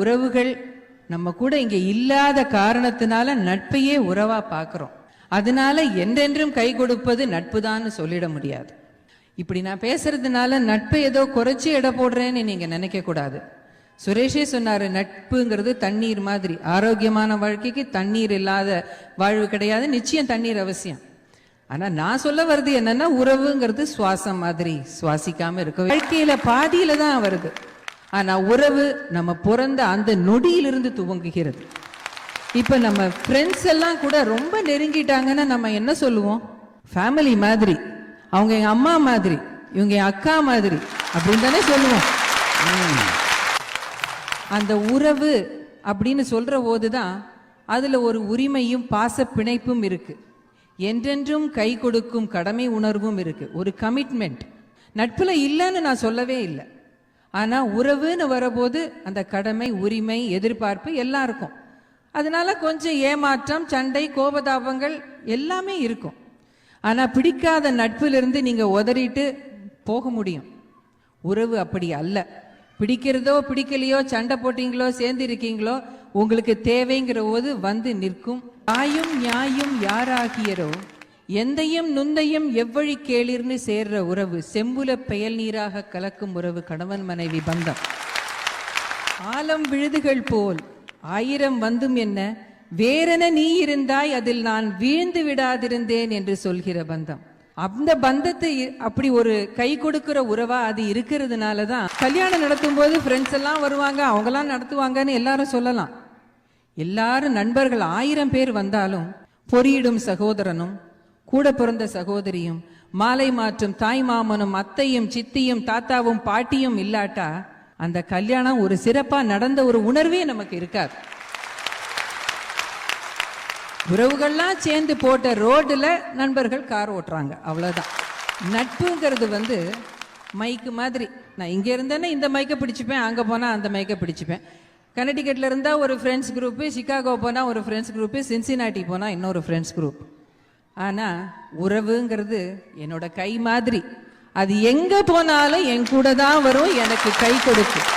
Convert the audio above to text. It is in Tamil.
உறவுகள் நம்ம கூட இங்க இல்லாத காரணத்தினால நட்பையே உறவா பார்க்குறோம் அதனால என்றென்றும் கை கொடுப்பது நட்பு தான் சொல்லிட முடியாது. இப்படி நான் பேசுறதுனால நட்பை ஏதோ குறைச்சி எடை போடுறேன்னு நீங்க நினைக்க கூடாது. சுரேஷே சொன்னாரு நட்புங்கிறது தண்ணீர் மாதிரி. ஆரோக்கியமான வாழ்க்கைக்கு தண்ணீர் இல்லாத வாழ்வு கிடையாது நிச்சயம் தண்ணீர் அவசியம். ஆனா நான் சொல்ல வர்றது என்னன்னா உறவுங்கிறது சுவாசம் மாதிரி சுவாசிக்காம இருக்க வாழ்க்கையில பாதியில தான் வருது. ஆனால் உறவு நம்ம பிறந்த அந்த நொடியிலிருந்து துவங்குகிறது. இப்போ நம்ம ஃப்ரெண்ட்ஸ் எல்லாம் கூட ரொம்ப நெருங்கிட்டாங்கன்னா நம்ம என்ன சொல்லுவோம்? ஃபேமிலி மாதிரி. அவங்க எங்கள் அம்மா மாதிரி. இவங்க என் அக்கா மாதிரி. அப்படின்னு தானே சொல்லுவோம். அந்த உறவு அப்படின்னு சொல்கிறபோது தான் அதில் ஒரு உரிமையும் பாச பிணைப்பும் இருக்குது என்றென்றும் கை கொடுக்கும் கடமை உணர்வும் இருக்குது ஒரு கமிட்மெண்ட் நட்பில் இல்லைன்னு நான் சொல்லவே இல்லை. ஆனால் உறவுன்னு வரபோது அந்த கடமை உரிமை எதிர்பார்ப்பு எல்லாம் இருக்கும். அதனால கொஞ்சம் ஏமாற்றம் சண்டை கோபதாபங்கள் எல்லாமே இருக்கும். ஆனால் பிடிக்காத நட்பிலிருந்து நீங்கள் உதறிட்டு போக முடியும். உறவு அப்படி அல்ல. பிடிக்கிறதோ பிடிக்கலையோ சண்டை போட்டீங்களோ சேர்ந்து இருக்கீங்களோ உங்களுக்கு தேவைங்கிற போது வந்து நிற்கும். தாயும் நியாயும் யாராகியரோ எந்தையும் நுந்தையும் எவ்வழி கேளிர்னு சேர்ற உறவு செம்புல பெயல் நீராக கலக்கும் உறவு கணவன் மனைவி பந்தம். ஆலம் விழுதுகள் போல் ஆயிரம் வந்தும் என்ன? வேறென நீ இருந்தாய் அதில் நான் வீழ்ந்து விடாதிருந்தேன் என்று சொல்கிற பந்தம். அந்த பந்தத்தை அப்படி ஒரு கை கொடுக்கிற உறவா அது இருக்கிறதுனால தான் கல்யாணம் நடத்தும் போது ஃப்ரெண்ட்ஸ் எல்லாம் வருவாங்க அவங்கெல்லாம் நடத்துவாங்கன்னு எல்லாரும் சொல்லலாம். எல்லாரும் நண்பர்கள் ஆயிரம் பேர் வந்தாலும் பொறியிடும் சகோதரனும் கூட பிறந்த சகோதரியும் மாலை மாற்றும் தாய் மாமனும் அத்தையும் சித்தியும் தாத்தாவும் பாட்டியும் இல்லாட்டா அந்த கல்யாணம் ஒரு சிறப்பா நடந்த ஒரு உணர்வே நமக்கு இருக்காது. உறவுகள்லாம் சேர்ந்து போட்ட ரோடுல நண்பர்கள் கார் ஓட்டுறாங்க அவ்வளவுதான். நட்புங்கிறது வந்து மைக்கு மாதிரி. நான் இங்க இருந்தேன்னா இந்த மைக்கை பிடிச்சிப்பேன் அங்க போனா அந்த மைக்கை பிடிச்சுப்பேன். கனடிகட்ல இருந்தா ஒரு ஃப்ரெண்ட்ஸ் குரூப் சிகாகோ போனா ஒரு ஃப்ரெண்ட்ஸ் குரூப் சின்சினாட்டி போனா இன்னொரு ஃப்ரெண்ட்ஸ் குரூப் ஆனால் உறவுங்கிறது என்னோட கை மாதிரி. அது எங்கே போனாலும் என் கூட தான் வரும் எனக்கு கை கொடுக்கும்.